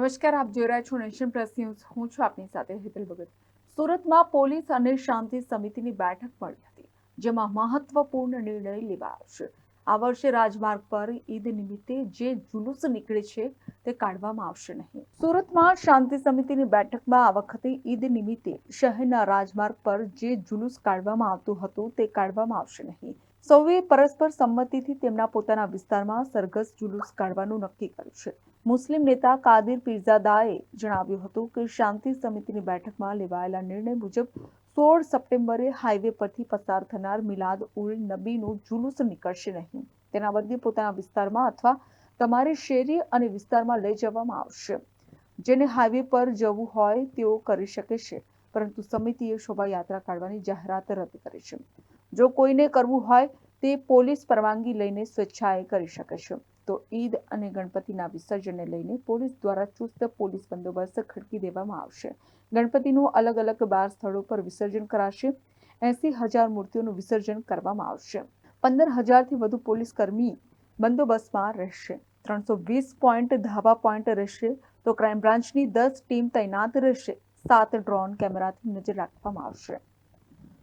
નમસ્કાર, આપ જોઈ રહ્યા છો નેશન પ્લસ ન્યૂઝ. હું છું આપની સાથે હેતલ ભગત. સુરતમાં પોલીસ અને શાંતિ સમિતિની બેઠક મળી હતી, જેમાં મહત્વપૂર્ણ નિર્ણય લેવાયો છે. આ વર્ષે રાજમાર્ગ પર ઈદ નિમિત્તે જે જુલુસ નીકળે છે, તે કાઢવામાં આવશે નહીં. સુરતમાં શાંતિ સમિતિની બેઠકમાં આ વખતે ઈદ નિમિત્તે શહેરના રાજમાર્ગ પર જે જુલુસ કાઢવામાં આવતું હતું, તે કાઢવામાં આવશે નહીં. સૌએ પરસ્પર સંમતિથી તેમના પોતાના વિસ્તારમાં સરઘસ જુલુસ કાઢવાનું નક્કી કર્યું છે. મુસ્લિમ નેતા કાદિર પીરઝાદાએ જણાવ્યું હતું કે શાંતિ સમિતિની બેઠકમાં લેવાયેલા નિર્ણય મુજબ સોળ સપ્ટેમ્બરે હાઈવે પરથી પસાર થનાર મિલાદ ઉલ નબીનું જુલુસ નીકળશે નહીં. તેના બદલે પોતાના વિસ્તારમાં અથવા તમારી શેરી અને વિસ્તારમાં લઈ જવામાં આવશે. જેને હાઈવે પર જવું હોય તેઓ કરી શકે છે, પરંતુ સમિતિએ શોભાયાત્રા કાઢવાની જાહેરાત રદ કરી છે. જો કોઈને કરવું હોય તે પોલીસ પરવાનગી લઈને સ્વેચ્છાએ કરી શકે છે. તો ઈદ અને ગણપતિના વિસર્જનને લઈને પોલીસ દ્વારા ચુસ્ત પોલીસ બંદોબસ્ત ખડકી દેવામાં આવશે. ગણપતિનું અલગ અલગ બાર સ્થળો પર વિસર્જન કરાશે. એસી હજાર મૂર્તિઓનું વિસર્જન કરવામાં આવશે. પંદર હજારથી વધુ પોલીસ કર્મી બંદોબસ્તમાં રહેશે. ત્રણસો વીસ પોઈન્ટ ધાબા પોઈન્ટ રહેશે. તો ક્રાઇમ બ્રાન્ચની દસ ટીમ તૈનાત રહેશે. સાત ડ્રોન કેમેરાથી નજર રાખવામાં આવશે.